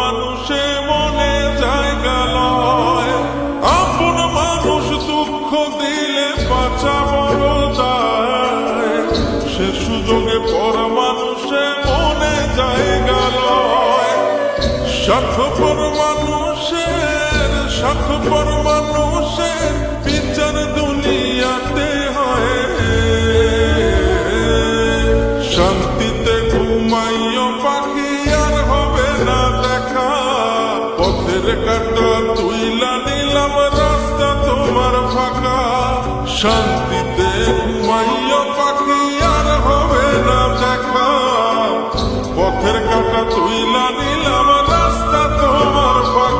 মানুষে মনে জায়গা লয়। আপন মানুষ দুঃখ দিলে বাঁচা বড় যায়। সে সুযোগে পর মানুষে মনে জায়গা লয়। স্বার্থপর মানুষের স্বার্থপর মানুষের পথের কাটা তুইলা নিলাম রাস্তা তোমার ফাঁকা। শান্তিতে ঘুমাইও পাখি, আর হবে না দেখা। পথের কাটা তুইলা দিলাম রাস্তা তোমার ফাঁকা।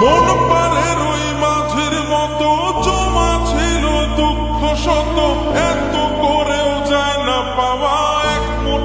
মন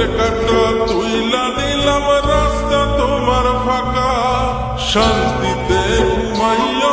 পথের কাটা তুইলা দিলাম রাস্তা তোমার ফাঁকা। শান্তিতে ঘুমাইও